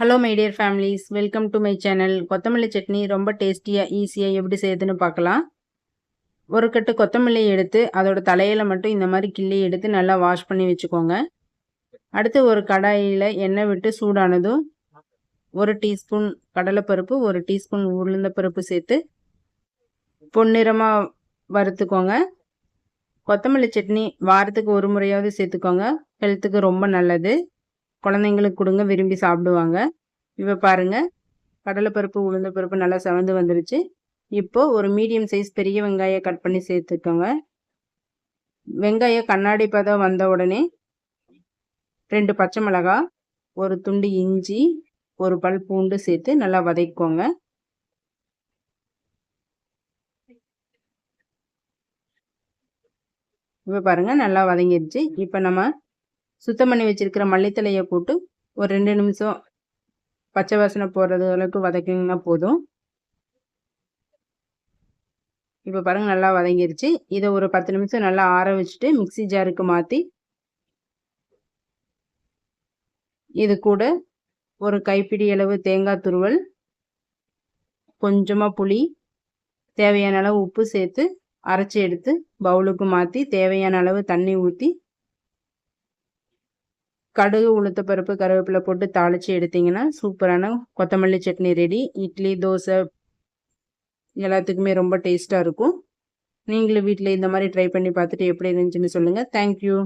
Hello my dear families welcome to my channel கொத்தமல்லி சட்னி ரொம்ப டேஸ்டியாக ஈஸியாக எப்படி செய்யுதுன்னு பார்க்கலாம். ஒரு கட்டு கொத்தமல்லி எடுத்து அதோட தலையில் மட்டும் இந்த மாதிரி கிள்ளி எடுத்து நல்லா வாஷ் பண்ணி வச்சுக்கோங்க. அடுத்து ஒரு கடாயில் எண்ணெய் விட்டு சூடானதும் ஒரு டீஸ்பூன் கடலைப்பருப்பு ஒரு டீஸ்பூன் உளுந்த பருப்பு சேர்த்து பொன்னிறமாக வறுத்துக்கோங்க. கொத்தமல்லி சட்னி வாரத்துக்கு ஒரு முறையாவது சேர்த்துக்கோங்க. ஹெல்த்துக்கு ரொம்ப நல்லது. குழந்தைங்களுக்கு கொடுங்க விரும்பி சாப்பிடுவாங்க. இப்போ பாருங்கள் கடலைப்பருப்பு உளுந்த பருப்பு நல்லா செவந்து வந்துருச்சு. இப்போது ஒரு மீடியம் சைஸ் பெரிய வெங்காயம் கட் பண்ணி சேர்த்துக்கோங்க. வெங்காயம் கண்ணாடி பதம் வந்த உடனே ரெண்டு பச்சை மிளகா ஒரு துண்டு இஞ்சி ஒரு பல் பூண்டு சேர்த்து நல்லா வதக்கிக்கோங்க. இப்போ பாருங்கள் நல்லா வதங்கிடுச்சு இப்போ நம்ம சுத்தம் பண்ணி வச்சுருக்கிற மல்லித்தலையை போட்டு ஒரு ரெண்டு நிமிஷம் பச்சை வாசனை போடுறது அளவுக்கு வதக்கிங்கன்னா போதும். இப்போ பாருங்கள் நல்லா வதங்கிருச்சு. இதை ஒரு பத்து நிமிஷம் நல்லா ஆற வச்சுட்டு மிக்சி ஜாருக்கு மாற்றி இது கூட ஒரு கைப்பிடி அளவு தேங்காய் துருவல் கொஞ்சமாக புளி தேவையான அளவு உப்பு சேர்த்து அரைச்சி எடுத்து பவுலுக்கு மாற்றி தேவையான அளவு தண்ணி ஊற்றி கடுகு உளுத்த பருப்பு கருவேப்பிலை போட்டு தாளித்து எடுத்திங்கன்னா சூப்பரான கொத்தமல்லி சட்னி ரெடி. இட்லி தோசை எல்லாத்துக்குமே ரொம்ப டேஸ்ட்டாக இருக்கும். நீங்களும் வீட்டில் இந்த மாதிரி ட்ரை பண்ணி பார்த்துட்டு எப்படி இருந்துச்சுன்னு சொல்லுங்கள் தேங்க்யூ